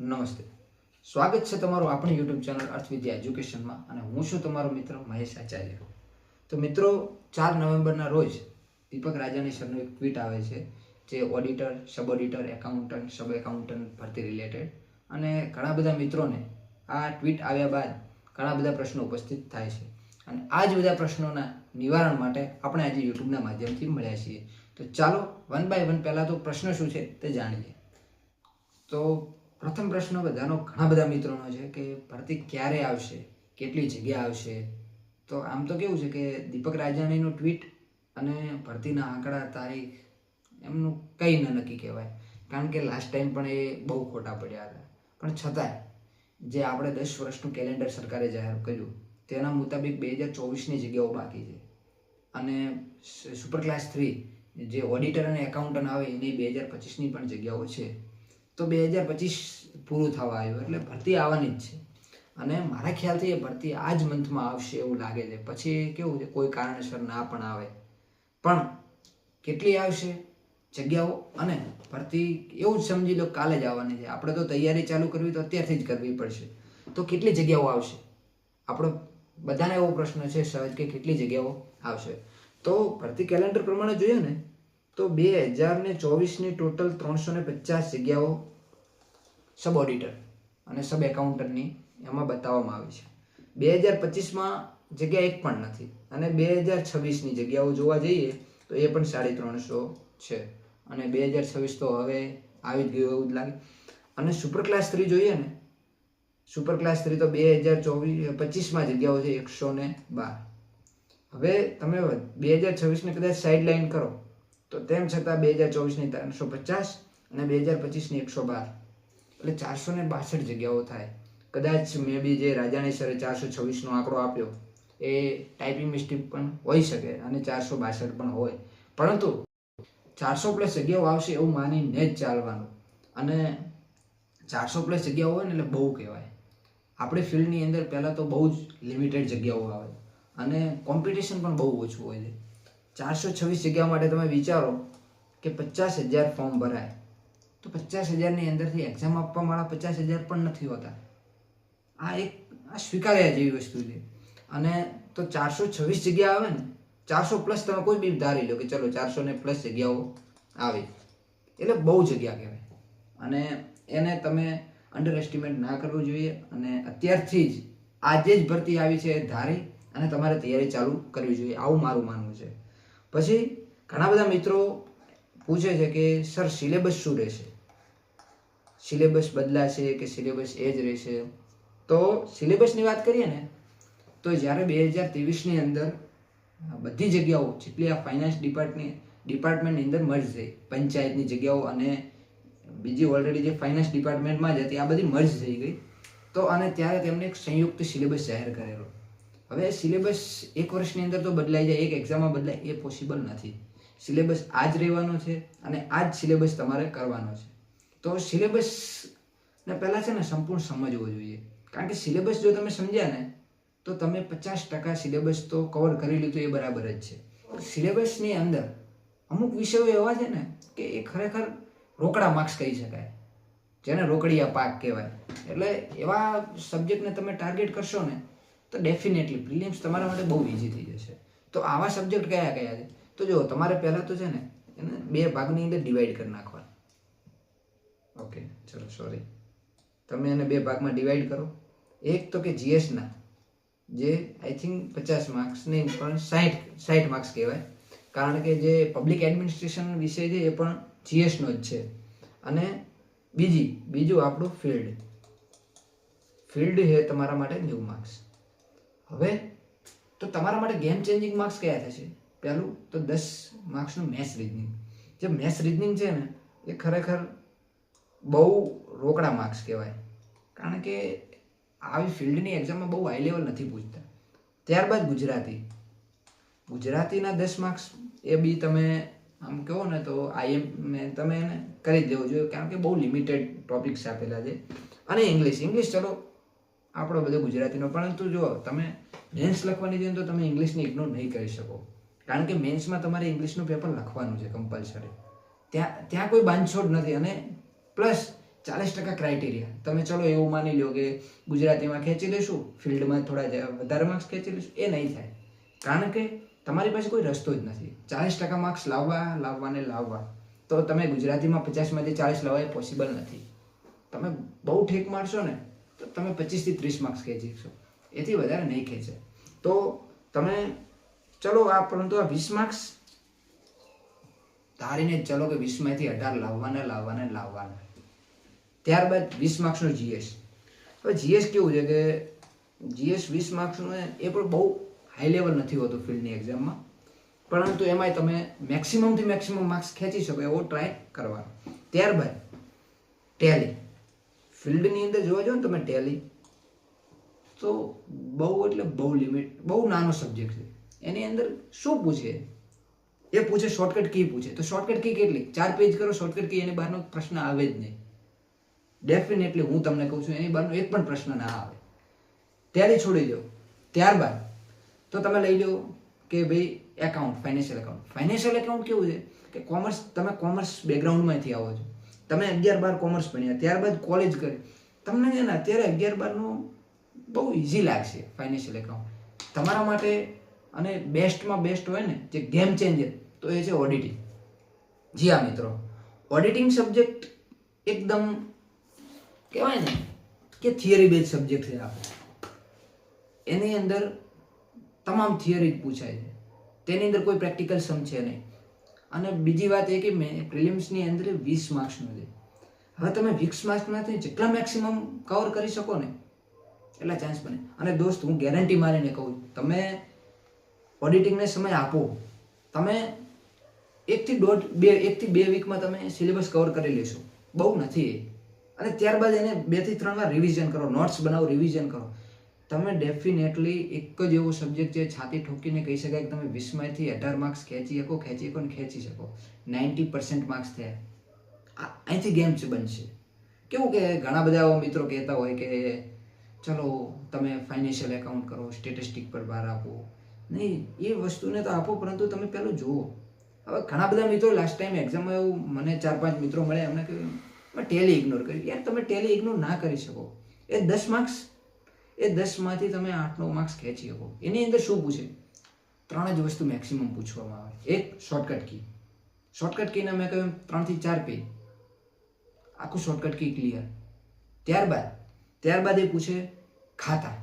નમસ્તે. સ્વાગત છે તમારું આપણી યુટ્યુબ ચેનલ અર્થવિદ્યા એજ્યુકેશનમાં અને હું છું તમારો મિત્ર મહેશ આચાર્ય. તો મિત્રો, ચાર નવેમ્બરના રોજ દીપક રાજાની સરનો એક ટ્વીટ આવે છે જે auditor sub auditor accountant sub accountant ભરતી રિલેટેડ અને ઘણા બધા મિત્રોને આ ટ્વીટ આવ્યા બાદ ઘણા બધા પ્રશ્નો ઉપસ્થિત થાય છે. અને આ જ બધા પ્રશ્નોના નિવારણ માટે આપણે આજે યુટ્યુબના માધ્યમથી મળ્યા છીએ. તો ચાલો વન બાય વન પહેલાં તો પ્રશ્ન શું છે તે જાણીએ. તો પ્રથમ પ્રશ્ન બધાનો, ઘણા બધા મિત્રોનો છે કે ભરતી ક્યારે આવશે? કેટલી જગ્યા આવશે? તો આમ તો કેવું છે કે દીપક રાજાણીનું ટ્વીટ અને ભરતીના આંકડા, તારીખ, એમનું કંઈ ન નક્કી કહેવાય. કારણ કે લાસ્ટ ટાઈમ પણ એ બહુ ખોટા પડ્યા હતા. પણ છતાંય, જે આપણે દસ વર્ષનું કેલેન્ડર સરકારે જાહેર કર્યું, તેના મુતાબિક બે હજાર ચોવીસની જગ્યાઓ બાકી છે. અને સુપર ક્લાસ થ્રી જે ઓડિટર અને એકાઉન્ટન્ટ આવે, એની બે હજાર પચીસની પણ જગ્યાઓ છે. તો બે હજાર પચીસ પૂરું થવા આવ્યું, એટલે ભરતી આવવાની જ છે. અને મારા ખ્યાલથી એ ભરતી આ જ મંથમાં આવશે એવું લાગે છે. પછી કેવું છે, કોઈ કારણસર ના પણ આવે. પણ કેટલી આવશે? જગ્યાઓ અને ભરતી એવું જ સમજી લો કાલે જ આવવાની છે. આપણે તો તૈયારી ચાલુ કરવી તો અત્યારથી જ કરવી પડશે. તો કેટલી જગ્યાઓ આવશે? આપણો બધાને એવો પ્રશ્ન છે સહજ કે કેટલી જગ્યાઓ આવશે? તો ભરતી કેલેન્ડર પ્રમાણે જોઈએ ને તો બે હજાર ને ચોવીસની ટોટલ ત્રણસો ને પચાસ જગ્યાઓ સબ ઓડિટર અને સબ એકાઉન્ટન્ટની એમાં બતાવવામાં આવી છે. બે હજાર પચીસમાં જગ્યા એક પણ નથી અને બે હજાર છવ્વીસની જગ્યાઓ જોવા જઈએ તો એ પણ સાડી ત્રણસો છે. અને બે હજાર છવ્વીસ તો હવે આવી જ ગયું એવું જ લાગે. અને સુપર ક્લાસ થ્રી જોઈએ ને સુપર ક્લાસ થ્રી તો બે હજાર ચોવીસ પચીસમાં જગ્યાઓ છે એકસો ને બાર. હવે તમે બે હજાર છવ્વીસને કદાચ સાઇડ લાઇન કરો. તો તેમ છતાં બે હજાર ચોવીસની ત્રણસો પચાસ અને બે હજાર પચીસની એકસો બાર. એટલે ચારસો ને બાસઠ જગ્યાઓ થાય. કદાચ મેં બી જે રાજાણી સરે ચારસો છવ્વીસનો આંકડો આપ્યો, એ ટાઈપિંગ મિસ્ટેક પણ હોઈ શકે અને ચારસો બાસઠ પણ હોય. પરંતુ ચારસો પ્લસ જગ્યાઓ આવશે એવું માનીને જ ચાલવાનું. અને ચારસો પ્લસ જગ્યાઓ હોય ને એટલે બહુ કહેવાય. આપણી ફિલ્ડની અંદર પહેલાં તો બહુ જ લિમિટેડ જગ્યાઓ આવે. અને કોમ્પિટિશન પણ બહુ ઓછું હોય છે. ચારસો છવ્વીસ જગ્યા માટે તમે વિચારો કે પચાસ હજાર ફોર્મ ભરાય. તો પચાસ હજારની અંદરથી એક્ઝામ આપવા વાળા પચાસ હજાર પણ નથી હોતા. આ એક, આ સ્વીકાર્યા જેવી વસ્તુ છે. અને તો ચારસો છવ્વીસ જગ્યા આવે ને, ચારસો પ્લસ તમે કોઈ બી ધારી લો કે ચલો ચારસો ને પ્લસ જગ્યાઓ આવે. એટલે બહુ જગ્યા કહેવાય. અને એને તમે અંડર એસ્ટિમેટ ના કરવું જોઈએ અને અત્યારથી જ આજે જ ભરતી આવી છે ધારી અને તમારે તૈયારી ચાલુ કરવી જોઈએ. આવું મારું માનવું છે. પછી ઘણા બધા મિત્રો પૂછે છે કે સર સિલેબસ શું રહેશે? સિલેબસ બદલાશે કે સિલેબસ એ જ રહેશે? તો સિલેબસની વાત કરીએ ને, તો જ્યારે બે હજાર ત્રેવીસની અંદર બધી જગ્યાઓ, જેટલી આ ફાઇનાન્સ ડિપાર્ટની ડિપાર્ટમેન્ટની અંદર મર્જ થઈ, પંચાયતની જગ્યાઓ અને બીજી ઓલરેડી જે ફાઇનાન્સ ડિપાર્ટમેન્ટમાં જ હતી, આ બધી મર્જ થઈ ગઈ. તો અને ત્યારે તેમણે એક સંયુક્ત સિલેબસ જાહેર કરેલો. હવે સિલેબસ એક વર્ષની અંદર તો બદલાઈ જાય, એક એક્ઝામમાં બદલાય, એ પોસિબલ નથી. સિલેબસ આ જ રહેવાનો છે અને આ જ સિલેબસ તમારે કરવાનો છે. તો સિલેબસને પહેલાં છે ને સંપૂર્ણ સમજવો જોઈએ. કારણ કે સિલેબસ જો તમે સમજ્યા ને, તો તમે પચાસ ટકા સિલેબસ તો કવર કરી લીધું એ બરાબર જ છે. સિલેબસની અંદર અમુક વિષયો એવા છે ને કે એ ખરેખર રોકડા માર્ક્સ કહી શકાય. જેને રોકડિયા પાક કહેવાય. એટલે એવા સબ્જેક્ટને તમે ટાર્ગેટ કરશો ને તો ડેફિનેટલી પ્રિલિમ્સ તમારા માટે બહુ ઇઝી થઈ જશે. તો આવા સબ્જેક્ટ કયા કયા છે? તો જો તમારે પહેલાં તો છે ને એને બે ભાગની અંદર ડિવાઈડ કરી નાખવા ઓકે ચલો સોરી તમે એને બે ભાગમાં ડિવાઈડ કરો. એક તો કે જીએસના જે આઈ થિંક પચાસ માર્ક્સ નહીં પણ સાઠ સાઠ માર્ક્સ કહેવાય. કારણ કે જે પબ્લિક એડમિનિસ્ટ્રેશન વિષય છે એ પણ જીએસનો જ છે. અને બીજી, બીજું આપણું ફિલ્ડ ફિલ્ડ છે તમારા માટે નેવું માર્ક્સ હવે તો તમારા માટે ગેમ ચેન્જિંગ માર્ક્સ કયા થશે પહેલું તો દસ માર્ક્સનું મેથ્સ રીઝનિંગ જે મેથ્સ રીઝનિંગ છે ને, એ ખરેખર બહુ રોકડા માર્ક્સ કહેવાય. કારણ કે આવી ફિલ્ડની એક્ઝામમાં બહુ હાઈ લેવલ નથી પૂછતા. ત્યારબાદ ગુજરાતી. ગુજરાતીના દસ માર્ક્સ એ બી તમે આમ કહો ને તો આઈએમ તમે એને કરી દેવું જોઈએ. કારણ કે બહુ લિમિટેડ ટોપિક્સ આપેલા છે. અને ઇંગ્લિશ ઇંગ્લિશ ચલો આપણો બધો ગુજરાતીનો પરંતુ જો તમે મેન્સ લખવાની છે તો તમે ઇંગ્લિશને ઇગ્નોર નહીં કરી શકો. કારણ કે મેન્સમાં તમારે ઇંગ્લિશનું પેપર લખવાનું છે કમ્પલસરી ત્યાં ત્યાં કોઈ બાંધછોડ નથી અને પ્લસ ચાલીસ ટકા ક્રાઇટેરિયા તમે ચલો એવું માની લો કે ગુજરાતીમાં ખેંચી લેશું ફિલ્ડમાં થોડા વધારે માર્ક્સ ખેંચી લેશું એ નહીં થાય. કારણ કે તમારી પાસે કોઈ રસ્તો જ નથી. ચાલીસ ટકા માર્ક્સ લાવવા, લાવવાને લાવવા. તો તમે ગુજરાતીમાં પચાસમાંથી ચાલીસ લાવવા એ પોસિબલ નથી. તમે બહુ ઠેક મારશો ને. તો તમે પચીસથી ત્રીસ માર્ક્સ ખેંચી શકશો. એથી વધારે નહીં ખેંચે. તો તમે ચલો આ, પરંતુ આ વીસ માર્ક્સ ધારીને ચલો કે વીસમાંથી અઢાર લાવવાના લાવવાના લાવવાના. ત્યારબાદ વીસ માર્ક્સનું જીએસ હવે જીએસ કેવું છે કે જીએસ વીસ માર્ક્સનું એ પણ બહુ હાઈ લેવલ નથી હોતું ફિલ્ડની એક્ઝામમાં પરંતુ એમાંય તમે મેક્સિમમથી મેક્સિમમ માર્ક્સ ખેંચી શકો એવો ટ્રાય કરવાનો. ત્યારબાદ ટેલી ફિલ્ડની અંદર જોવા જાઓ ને તમે ટેલી, તો બહુ એટલે બહુ લિમિટ, બહુ નાનો સબ્જેક્ટ છે. એની અંદર શું પૂછે? એ પૂછે શોર્ટકટ કી પૂછે. તો શોર્ટકટ કી કેટલી? ચાર પેજ કરો શોર્ટકટ કી એની બહારનો પ્રશ્ન આવે જ નહીં. ડેફિનેટલી હું તમને કહું છું, એની બહારનો એક પણ પ્રશ્ન ના આવે. ત્યારે છોડી દો. ત્યારબાદ, તો તમે લઈ લો કે ભાઈ account financial account financial account કેવું છે? કે કોમર્સ તમે કોમર્સ બેકગ્રાઉન્ડમાંથી આવો છો. તમે અગિયાર બાર કોમર્સ ભણ્યા, ત્યારબાદ કોલેજ કરી. તમને છે ને અત્યારે અગિયાર બારનું બહુ ઇઝી લાગશે ફાઇનાન્શિયલ એકાઉન્ટ તમારા માટે અને બેસ્ટમાં બેસ્ટ હોય ને, જે ગેમ ચેન્જર તો એ છે ઓડિટિંગ જી હા, મિત્રો. ઓડિટિંગ સબ્જેક્ટ એકદમ કહેવાય ને કે થિયરી બેઝ સબ્જેક્ટ છે આપણે એની અંદર તમામ થિયરી પૂછાય છે. તેની અંદર કોઈ પ્રેક્ટિકલ સમ છે નહીં. અને બીજી વાત એ કે મેં પ્રિલિમ્સની અંદર વીસ માર્ક્સનું છે હવે તમે વીસ માર્ક્સમાંથી જેટલા મેક્સિમમ કવર કરી શકો ને, એટલા ચાન્સ બને. અને દોસ્ત, હું ગેરંટી મારીને કહું, તમે ઓડિટિંગને સમય આપો. તમે એકથી દોઢ, બે, એકથી બે વીકમાં તમે સિલેબસ કવર કરી લેશો. બહુ નથી અને ત્યારબાદ એને બેથી ત્રણ વાર રિવિઝન કરો નોટ્સ બનાવો રિવિઝન કરો. તમે ડેફિનેટલી એક જ એવો સબ્જેક્ટ છે છાતી ઠોકીને કહી શકાય કે તમે વીસમાંથી અઢાર માર્ક્સ ખેંચી શકો ખેંચી શકો ને ખેંચી શકો. નાઇન્ટી પર્સન્ટ માર્ક્સ થયા. અહીંથી ગેમ બનશે. કેવું કે ઘણા બધા મિત્રો કહેતા હોય કે, ચલો, તમે ફાઇનાન્શિયલ એકાઉન્ટ કરો સ્ટેટિસ્ટિક પર ભાર આપો. નહીં, એ વસ્તુને તો આપો, પરંતુ તમે પહેલું જુઓ. હવે ઘણા બધા મિત્રો લાસ્ટ ટાઈમ એક્ઝામમાં એવું મને ચાર પાંચ મિત્રો મળ્યા, એમને કહ્યું મેં ટેલી ઇગ્નોર કર્યું. યાર, તમે ટેલી ઇગ્નોર ના કરી શકો. એ દસ માર્ક્સ એ દસમાંથી તમે આઠનો માર્ક્સ ખેંચી શકો. એની અંદર શું પૂછે? ત્રણ જ વસ્તુ મેક્સિમમ પૂછવામાં આવે. એક શોર્ટકટ કી શોર્ટકટ કીને મેં કહ્યું ત્રણથી ચાર પેજ આખું શોર્ટકટ કી ક્લિયર ત્યારબાદ ત્યારબાદ એ પૂછે ખાતા.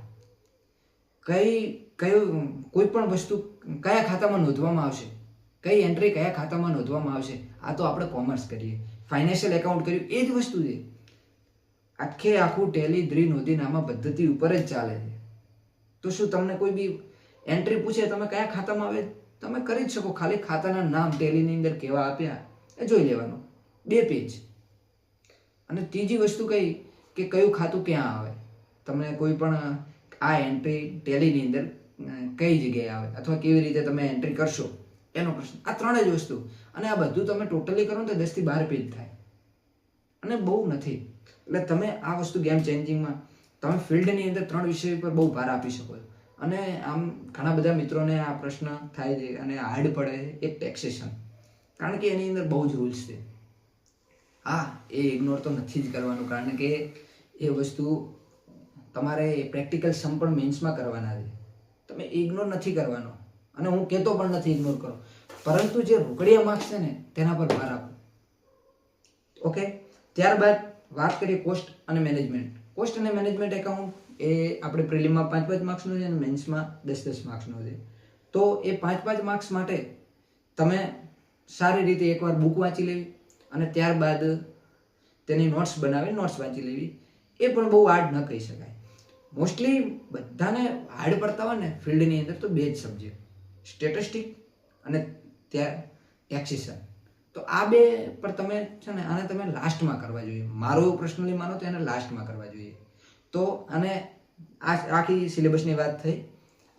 કઈ, કયું કોઈ પણ વસ્તુ કયા ખાતામાં નોંધવામાં આવશે? કઈ એન્ટ્રી કયા ખાતામાં નોંધવામાં આવશે? આ તો આપણે કોમર્સ કરીએ. ફાઇનાન્શિયલ એકાઉન્ટ કર્યું, એ જ વસ્તુ છે. આખે આખું ટેલી દ્રી નોંધીનામા પદ્ધતિ ઉપર જ ચાલે છે. તો શું તમને કોઈ બી એન્ટ્રી પૂછે, તમે કયા ખાતામાં આવે? તમે કરી જ શકો. ખાલી ખાતાના નામ ટેલીની અંદર કેવા આપ્યા એ જોઈ લેવાનું. બે પેજ અને ત્રીજી વસ્તુ કઈ કે કયું ખાતું ક્યાં આવે? તમને કોઈ પણ આ એન્ટ્રી ટેલીની અંદર કઈ જગ્યાએ આવે? અથવા કેવી રીતે તમે એન્ટ્રી કરશો? એનો પ્રશ્ન. આ ત્રણ જ વસ્તુ. અને આ બધું તમે ટોટલી કરો ને તો દસથી બાર પેજ થાય. અને બહુ નથી. એટલે તમે આ વસ્તુ ગેમ ચેન્જિંગમાં તમે ફિલ્ડની અંદર ત્રણ વિષય પર બહુ ભાર આપી શકો અને આમ ઘણા બધા મિત્રોને આ પ્રશ્ન થાય છે અને હાર્ડ પડે એ ટેક્સેશન કારણ કે એની અંદર બહુ જ રૂલ્સ છે. હા, એ ઇગ્નોર તો નથી જ કરવાનું, કારણ કે એ વસ્તુ તમારે પ્રેક્ટિકલ સમ પણ મેન્સમાં કરવાના છે. તમે ઇગ્નોર નથી કરવાનો. અને હું કહેતો પણ નથી ઇગ્નોર કરો. પરંતુ જે રોકડિયા માર્ક્સ છે ને, તેના પર ભાર આપો. ઓકે ત્યારબાદ વાત કરીએ કોસ્ટ અને મેનેજમેન્ટ. કોસ્ટ અને મેનેજમેન્ટ એકાઉન્ટ એ આપણે પ્રિલિમમાં પાંચ પાંચ માર્ક્સનું છે અને મેન્સમાં દસ દસ માર્ક્સનું છે. તો એ પાંચ પાંચ માર્ક્સ માટે તમે સારી રીતે એકવાર બુક વાંચી લેવી અને ત્યારબાદ તેની નોટ્સ બનાવી નોટ્સ વાંચી લેવી. એ પણ બહુ હાર્ડ ન કહી શકાય. મોસ્ટલી બધાને હાર્ડ પડતા હોય ને ફિલ્ડની અંદર તો બે જ સબ્જેક્ટ સ્ટેટિસ્ટિક અને ત્યાં ટેક્સેશન તો આ બે પર તમે છે ને આને તમે લાસ્ટમાં કરવા જોઈએ. મારો પર્સનલી માનો તો એને લાસ્ટમાં કરવા જોઈએ. તો અને આ આખી સિલેબસની વાત થઈ.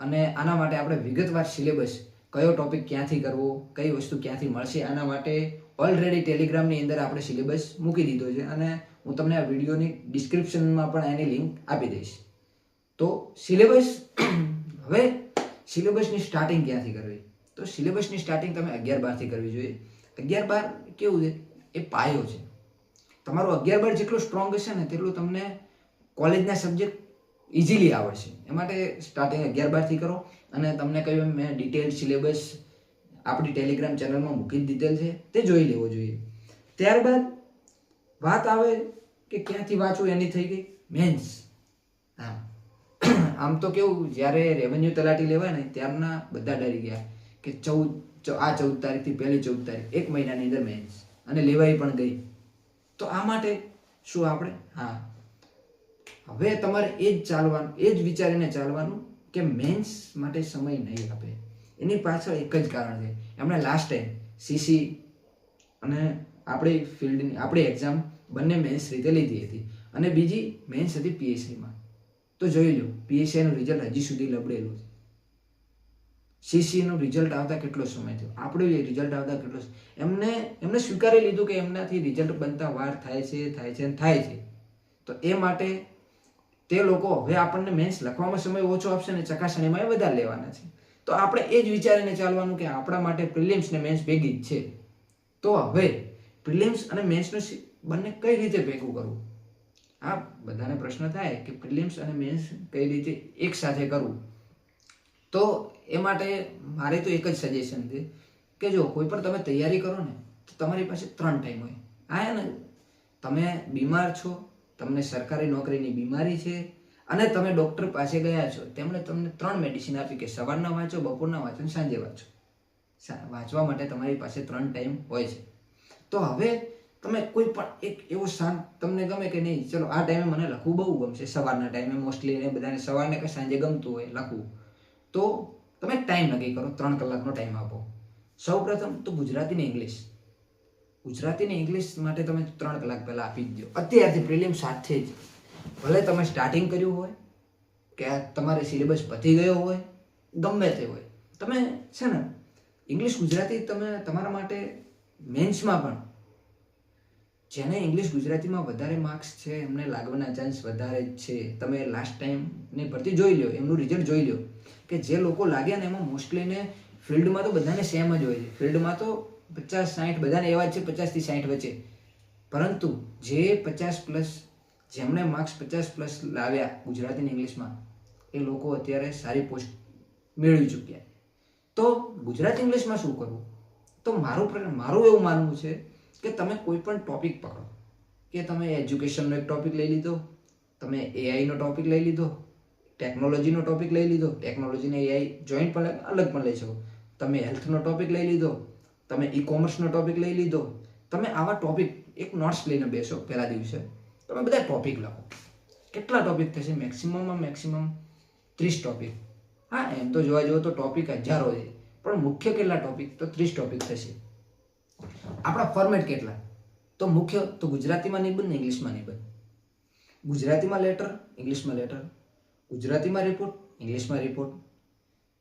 અને આના માટે આપણે વિગતવાર સિલેબસ, કયો ટોપિક ક્યાંથી કરવો, કઈ વસ્તુ ક્યાંથી મળશે, આના માટે ઓલરેડી ટેલિગ્રામની અંદર આપણે સિલેબસ મૂકી દીધો છે. અને હું તમને આ વિડીયોની ડિસ્ક્રિપ્શનમાં પણ એની લિંક આપી દઈશ. તો સિલેબસ, હવે સિલેબસની સ્ટાર્ટિંગ ક્યાંથી કરવી? તો સિલેબસની સ્ટાર્ટિંગ તમે અગિયાર બારથી કરવી જોઈએ. અગિયાર બાર કેવું છે? એ પાયો છે. તમારું અગિયાર બાર જેટલું સ્ટ્રોંગ હશે ને તેટલું તમને કોલેજના સબ્જેક્ટ ઇઝીલી આવડશે. એ માટે સ્ટાર્ટિંગ અગિયાર બારથી કરો. અને તમને કહ્યું મેં ડિટેલ સિલેબસ આપણી ટેલિગ્રામ ચેનલમાં મૂકી દીધેલ છે. તે જોઈ લેવો જોઈએ. ત્યારબાદ વાત આવે કે ક્યાંથી વાંચવું, એની થઈ ગઈ? મેન્સ હા આમ તો કેવું, જ્યારે રેવન્યુ તલાટી લેવાય ને, ત્યારના બધા ડરી ગયા કે ચૌદ આ ચૌદ તારીખથી પહેલી ચૌદ તારીખ, એક મહિનાની અંદર મેન્સ અને લેવાઈ પણ ગઈ. તો આ માટે શું આપણે? હા. હવે તમારે એ જ ચાલવાનું, એ જ વિચારીને ચાલવાનું કે મેન્સ માટે સમય નહીં આપે. એની પાછળ એક જ કારણ છે. એમણે લાસ્ટ ટાઈમ સીસી અને આપણી ફિલ્ડની આપણી એક્ઝામ બંને મેન્સ રીતે લીધી હતી. અને બીજી મેન્સ હતી પીએસઆઈમાં તો જોઈ લો પીએસઆઈનું રિઝલ્ટ હજી સુધી લબડેલું છે. સીસીનું રિઝલ્ટ આવતા કેટલો સમય થયો? આપણું રિઝલ્ટ આવતા કેટલો એમને એમને સ્વીકારી લીધું કે એમનાથી રિઝલ્ટ બનતા વાર થાય છે થાય છે અને થાય છે. તો એ માટે તે લોકો હવે આપણને મેન્સ લખવામાં સમય ઓછો આપશે ને ચકાસણીમાં એ વધારે લેવાના છે. તો આપણે એ જ વિચારીને ચાલવાનું કે આપણા માટે પ્રિલિમ્સ ને મેન્સ ભેગી જ છે. તો હવે પ્રિલિમ્સ અને મેન્સનું બંને કઈ રીતે ભેગું કરવું? આ બધાને પ્રશ્ન થાય કે પ્રિલિમ્સ અને મેન્સ કઈ રીતે એક સાથે કરવું? તો એ માટે મારે તો એક જ સજેશન છે કે જો કોઈ પણ તમે તૈયારી કરો ને, તો તમારી પાસે ત્રણ ટાઈમ હોય. હા ને, તમે બીમાર છો, તમને સરકારી નોકરીની બીમારી છે, અને તમે ડૉક્ટર પાસે ગયા છો, તેમણે તમને ત્રણ મેડિસિન આપી કે સવારના વાંચો, બપોરના વાંચો અને સાંજે વાંચો. વાંચવા માટે તમારી પાસે ત્રણ ટાઈમ હોય છે. તો હવે તમે કોઈ પણ એક એવો શાંત તમને ગમે કે નહીં, ચલો આ ટાઈમે મને લખવું બહુ ગમશે, સવારના ટાઈમે મોસ્ટલી એને બધાને સવારને કે સાંજે ગમતું હોય લખવું. તો તમે ટાઈમ નક્કી કરો ત્રણ કલાકનો ટાઈમ આપો. સૌ પ્રથમ તો ગુજરાતીને ઇંગ્લિશ ગુજરાતી ને ઇંગ્લિશ માટે તમે ત્રણ કલાક પહેલાં આપી જ દો. અત્યારથી પ્રિલિમ સાથે જ. ભલે તમે સ્ટાર્ટિંગ કર્યું હોય, કે તમારે સિલેબસ પતી ગયો હોય, ગમે તે હોય. તમે છે ને ઇંગ્લિશ ગુજરાતી તમે તમારા માટે મેન્સમાં પણ જેને ઇંગ્લિશ ગુજરાતીમાં વધારે માર્ક્સ છે, એમને લાગવાના ચાન્સ વધારે જ છે. તમે લાસ્ટ ટાઈમની ભરતી જોઈ લો એમનું રિઝલ્ટ જોઈ લો કે જે લોકો લાગ્યા ને એમાં મોસ્ટલીને ફિલ્ડમાં તો બધાને સેમ જ હોય છે. ફિલ્ડમાં તો પચાસ સાઠ બધાને એવા જ છે પચાસથી સાઠ વચ્ચે. પરંતુ જે પચાસ પ્લસ જેમણે માર્ક્સ પચાસ પ્લસ લાવ્યા ગુજરાતી અને ઇંગ્લિશમાં એ લોકો અત્યારે સારી પોસ્ટ મેળવી ચૂક્યા તો ગુજરાતી ઇંગ્લિશમાં શું કરવું? તો મારું મારું એવું માનવું છે કે તમે કોઈ પણ ટોપિક પકડો. કે તમે એજ્યુકેશનનો એક ટોપિક લઈ લીધો, તમે એઆઈનો ટોપિક લઈ લીધો ટેકનોલોજીનો ટોપિક લઈ લીધો ટેકનોલોજીને એઆઈ જોઈન્ટ પણ અલગ પણ લઈ શકો. તમે હેલ્થનો ટોપિક લઈ લીધો, તમે ઈ કોમર્સનો ટોપિક લઈ લીધો, તમે આવા ટોપિક એક નોટ્સ લઈને બેસો પહેલા દિવસે. તમે બધા ટોપિક લખો. કેટલા ટોપિક થશે? મેક્સિમમમાં મેક્સિમમ ત્રીસ ટોપિક હા, એમ તો જોવા જુઓ તો ટોપિક હજારો છે. પણ મુખ્ય કેટલા ટોપિક તો ત્રીસ ટોપિક થશે. આપણા ફોર્મેટ કેટલા? તો મુખ્ય, તો ગુજરાતીમાં નિબંધ ને ઇંગ્લિશમાં નિબંધ ગુજરાતીમાં લેટર ઇંગ્લિશમાં લેટર ગુજરાતીમાં રિપોર્ટ ઇંગ્લિશમાં રિપોર્ટ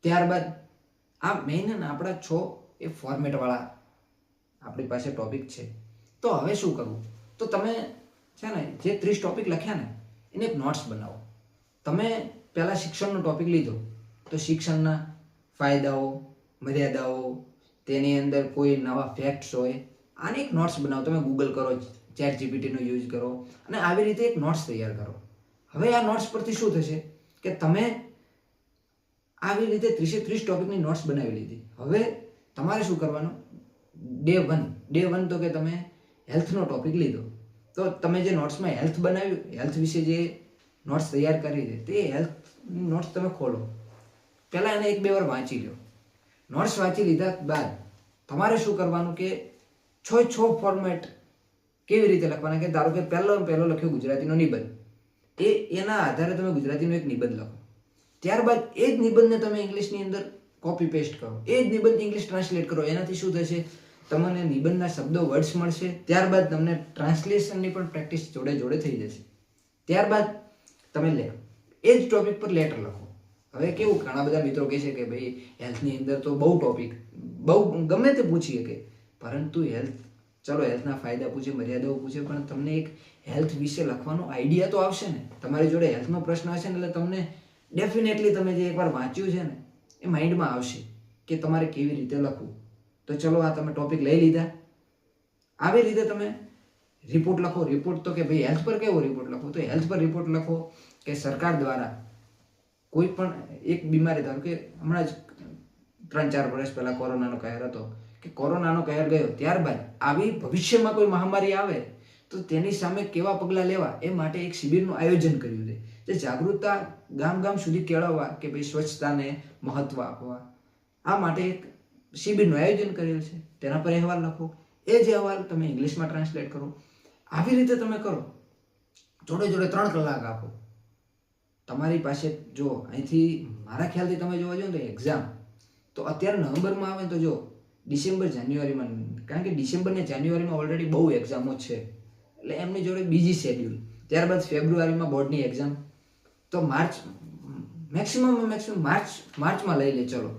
ત્યારબાદ, આ મેઇન આપણા છ એ ફોર્મેટવાળા આપણી પાસે ટોપિક છે. તો હવે શું કરવું? તો તમે છે ને, જે ત્રીસ ટોપિક લખ્યા ને, એને એક નોટ્સ બનાવો. તમે પહેલાં શિક્ષણનો ટોપિક લીધો. તો શિક્ષણના ફાયદાઓ, મર્યાદાઓ તેની અંદર કોઈ નવા ફેક્ટ્સ હોય, આને એક નોટ્સ બનાવો. તમે ગૂગલ કરો ચેટ જીપીટીનો યુઝ કરો અને આવી રીતે એક નોટ્સ તૈયાર કરો. હવે આ નોટ્સ પરથી શું થશે? કે તમે આવી રીતે ત્રીસે ત્રીસ ટોપિકની નોટ્સ બનાવી લીધી. હવે તમારે શું કરવાનું? ડે વન ડે વન તો કે તમે હેલ્થનો ટોપિક લીધો. તો તમે જે નોટ્સમાં હેલ્થ બનાવ્યું હેલ્થ વિશે જે નોટ્સ તૈયાર કરી છે, તે હેલ્થ નોટ્સ તમે ખોલો. પહેલાં એને એક બે વાર વાંચી લો. નોટ્સ વાંચી લીધા બાદ તમારે શું કરવાનું કે છ છ ફોર્મેટ કેવી રીતે લખવાના? કે ધારો કે પહેલો પહેલો લખ્યો ગુજરાતીનો નિબંધ. એ એના આધારે તમે ગુજરાતીનો એક નિબંધ લખો. ત્યારબાદ એ જ નિબંધને તમે ઇંગ્લિશની અંદર કોપી પેસ્ટ કરો. એ જ નિબંધ ઇંગ્લિશ ટ્રાન્સલેટ કરો. એનાથી શું થશે? તમને નિબંધના શબ્દો વર્ડ્સ મળશે. ત્યારબાદ તમને ટ્રાન્સલેશનની પણ પ્રેક્ટિસ જોડે જોડે થઈ જશે. ત્યારબાદ તમે લે એ જ ટોપિક પર લેટર લખો. હવે કેવું, ઘણા બધા મિત્રો કહે છે કે ભાઈ હેલ્થની અંદર તો બહુ ટોપિક બહુ ગમે તે પૂછીએ કે, પરંતુ હેલ્થ ચલો હેલ્થના ફાયદા પૂછે, મર્યાદાઓ પૂછે, પણ તમને એક હેલ્થ વિશે લખવાનો આઈડિયા તો આવશે ને. તમારી જોડે હેલ્થનો પ્રશ્ન હશે ને, એટલે તમને ડેફિનેટલી તમે જે એકવાર વાંચ્યું છે ને, એ માઇન્ડમાં આવશે કે તમારે કેવી રીતે લખવું. તો ચલો આ તમે ટોપિક લઈ લીધા. આવી રીતે તમે રિપોર્ટ લખો. રિપોર્ટ તો કે ભાઈ હેલ્થ પર કેવો રિપોર્ટ લખો? તો હેલ્થ પર રિપોર્ટ લખો કે સરકાર દ્વારા કોઈ પણ એક બીમારી ધારો કે હમણાં જ ત્રણ ચાર વર્ષ પહેલા કોરોનાનો કહેર હતો કે કોરોનાનો કહેર ગયો ત્યારબાદ આવી ભવિષ્યમાં કોઈ મહામારી આવે તો તેની સામે કેવા પગલાં લેવા એ માટે એક શિબિરનું આયોજન કર્યું છે. જે જાગૃતતા ગામ ગામ સુધી કેળવવા કે ભાઈ સ્વચ્છતાને મહત્વ આપવા. આ માટે એક શિબિરનું આયોજન કરેલ છે. તેના પર અહેવાલ લખો. એ જ અહેવાલ તમે ઇંગ્લિશમાં ટ્રાન્સલેટ કરો. આવી રીતે તમે કરો. જોડે જોડે ત્રણ કલાક આપો. તમારી પાસે જો અહીંથી મારા ખ્યાલથી તમે જોવા જાઓ તો એક્ઝામ તો અત્યારે નવેમ્બરમાં આવે તો જો ડિસેમ્બર, જાન્યુઆરીમાં, કારણ કે ડિસેમ્બર ને જાન્યુઆરીમાં ઓલરેડી બહુ એક્ઝામો છે. એટલે એમની જોડે બીજી શેડ્યુલ ત્યારબાદ ફેબ્રુઆરીમાં બોર્ડની એક્ઝામ તો માર્ચ મેક્સિમમ મેક્સિમમ માર્ચ, માર્ચમાં લઈ લે, ચલો.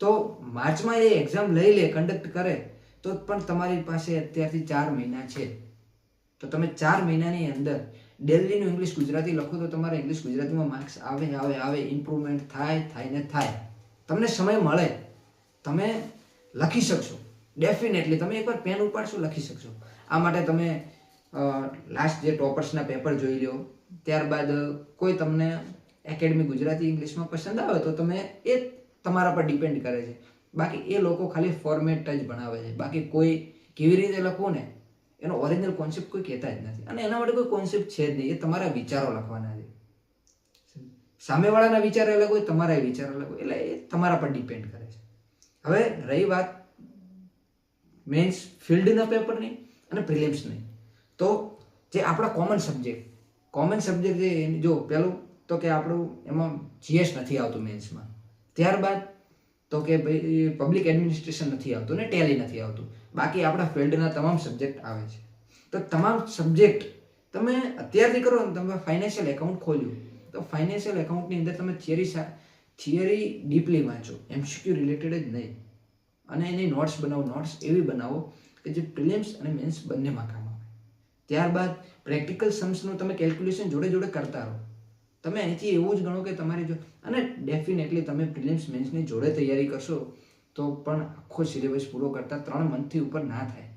તો માર્ચમાં એ એક્ઝામ લઈ લે કન્ડક્ટ કરે, તો પણ તમારી પાસે અત્યારથી ચાર મહિના છે. તો તમે ચાર મહિનાની અંદર ડેલીનું ઇંગ્લિશ ગુજરાતી લખો તો તમારે ઇંગ્લિશ ગુજરાતીમાં માર્ક્સ આવે આવે આવે ઇમ્પ્રુવમેન્ટ થાય થાય ને થાય. તમને સમય મળે. તમે લખી શકશો. ડેફિનેટલી તમે એકવાર પેન ઉપાડશો, લખી શકશો. આ માટે તમે લાસ્ટ જે ટોપર્સના પેપર જોઈ લો ત્યારબાદ કોઈ તમને એકેડમી ગુજરાતી ઇંગ્લિશમાં પસંદ આવે તો તમે એ તમારા પર ડિપેન્ડ કરે છે. બાકી એ લોકો ખાલી ફોર્મેટ જ ભણાવે છે. બાકી કોઈ કેવી રીતે લખવું ને એનો ઓરિજિનલ કોન્સેપ્ટ કોઈ કહેતા જ નથી. અને એના માટે કોઈ કોન્સેપ્ટ છે જ નહીં. એ તમારા વિચારો લખવાના છે. સામેવાળાના વિચાર અલગ હોય, તમારા વિચાર અલગ હોય. એટલે એ તમારા પર ડિપેન્ડ કરે છે. હવે રહી વાત મેન્સ ફિલ્ડના પેપરની અને પ્રિલિમ્સની તો જે આપણા કોમન સબ્જેક્ટ કોમન સબ્જેક્ટ જે જો પેલું તો કે આપણું એમાં જીએસ નથી આવતું મેન્સમાં ત્યારબાદ તો કે ભાઈ પબ્લિક એડમિનિસ્ટ્રેશન નથી આવતું ને ટેલી નથી આવતું. બાકી આપણા ફિલ્ડના તમામ સબ્જેક્ટ આવે છે. તો તમામ સબ્જેક્ટ તમે અત્યારથી કરો ને તમે ફાઇનાન્શિયલ એકાઉન્ટ ખોલ્યું. તો ફાઇનાન્શિયલ એકાઉન્ટની અંદર તમે થિયરી થિયરી ડીપલી વાંચો. એમસીક્યુ રિલેટેડ જ નહીં. અને એની નોટ્સ બનાવો નોટ્સ એવી બનાવો કે જે પ્રિલિમ્સ અને મેન્સ બંનેમાં કામ આવે. ત્યારબાદ પ્રેક્ટિકલ સમ્સનું તમે કેલ્ક્યુલેશન જોડે જોડે કરતા રહો. તમે અહીંથી એવું જ ગણો કે તમારે જો, અને ડેફિનેટલી તમે પ્રિલિમ્સ મેન્સની જોડે તૈયારી કરશો તો પણ આખો સિલેબસ પૂરો કરતા ત્રણ મંથથી ઉપર ના થાય.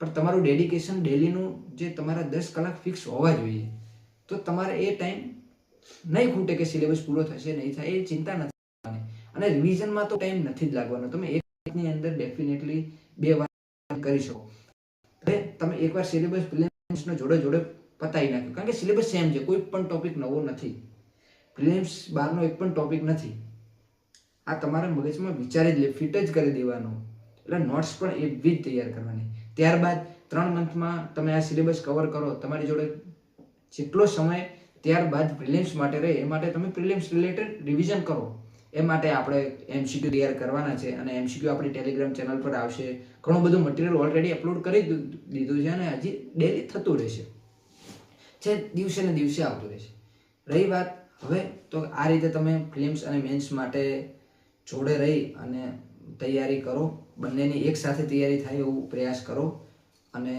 પણ તમારું ડેડિકેશન ડેલીનું જે તમારા દસ કલાક ફિક્સ હોવા જોઈએ. તો તમારે એ ટાઈમ નહીં ખૂટે કે સિલેબસ પૂરો થશે, નહીં થાય, એ ચિંતા નથી. અને રિવિઝનમાં તો ટાઈમ નથી જ લાગવાનો. તમે એક ની અંદર ડેફિનેટલી બે વાર કરી શકો. એટલે તમે એકવાર સિલેબસ પ્રિલિમ્સનો જોડે જોડે પતાવી નાખ્યો. કારણ કે સિલેબસ સેમ છે, કોઈ પણ ટોપિક નવો નથી. પ્રિલિમ્સ બહારનો એક પણ ટોપિક નથી. આ તમારા મગજમાં વિચારી જ લે ફિટ જ કરી દેવાનું. એટલે નોટ્સ પણ એવી જ તૈયાર કરવાની. ત્યારબાદ ત્રણ મંથમાં તમે આ સિલેબસ કવર કરો, તમારી જોડે જેટલો સમય ત્યારબાદ પ્રિલિમ્સ માટે રહે, એ માટે તમે પ્રિલિમ્સ રિલેટેડ રિવિઝન કરો. એ માટે આપણે એમસીક્યુ તૈયાર કરવાના છે અને એમસીક્યુ આપણી ટેલિગ્રામ ચેનલ પર આવશે. ઘણું બધું મટીરિયલ ઓલરેડી અપલોડ કરી દીધું- છે અને હજી ડેલી થતું રહેશે. છે દિવસે ને દિવસે આવતું રહેશે. રહી વાત. હવે તો આ રીતે તમે ફિલ્મ્સ અને મેન્સ માટે જોડે રહી અને તૈયારી કરો. બંનેની એક સાથે તૈયારી થાય એવું પ્રયાસ કરો. અને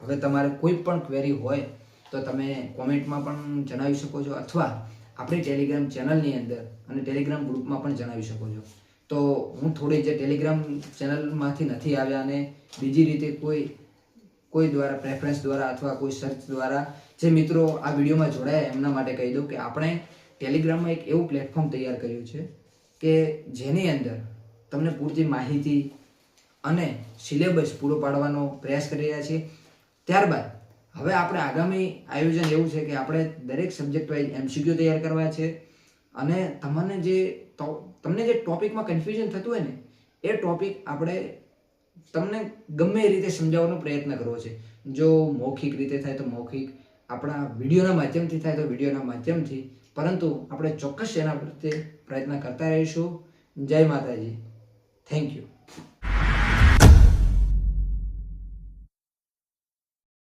હવે તમારે કોઈ પણ ક્વેરી હોય તો તમે કોમેન્ટમાં પણ જણાવી શકો છો અથવા આપણી ટેલિગ્રામ ચેનલની અંદર અને ટેલિગ્રામ ગ્રુપમાં પણ જણાવી શકો છો. તો હું થોડી જે ટેલિગ્રામ ચેનલમાંથી નથી આવ્યા અને બીજી રીતે કોઈ કોઈ દ્વારા પ્રેફરન્સ દ્વારા અથવા કોઈ સર્ચ દ્વારા જે મિત્રો આ વિડીયોમાં જોડાયા એમના માટે કહી દઉં કે આપણે ટેલિગ્રામમાં એક એવું પ્લેટફોર્મ તૈયાર કર્યું છે કે જેની અંદર તમને પૂરતી માહિતી અને સિલેબસ પૂરો પાડવાનો પ્રયાસ કરી રહ્યા છીએ. ત્યારબાદ હવે આપણે આગામી આયોજન એવું છે કે આપણે દરેક સબ્જેક્ટ વાઇઝ એમસીક્યુ તૈયાર કરવા છે અને તમને જે તમને જે ટોપિકમાં કન્ફ્યુઝન થતું હોય ને, એ ટોપિક આપણે તમને ગમે એ રીતે સમજાવવાનો પ્રયત્ન કરવો છે. જો મૌખિક રીતે થાય તો મૌખિક, આપણા વિડીયોના માધ્યમથી થાય તો વિડીયોના માધ્યમથી, પરંતુ આપણે ચોક્કસ એના પ્રત્યે પ્રયત્ન કરતા રહીશું. જય માતાજી. Thank you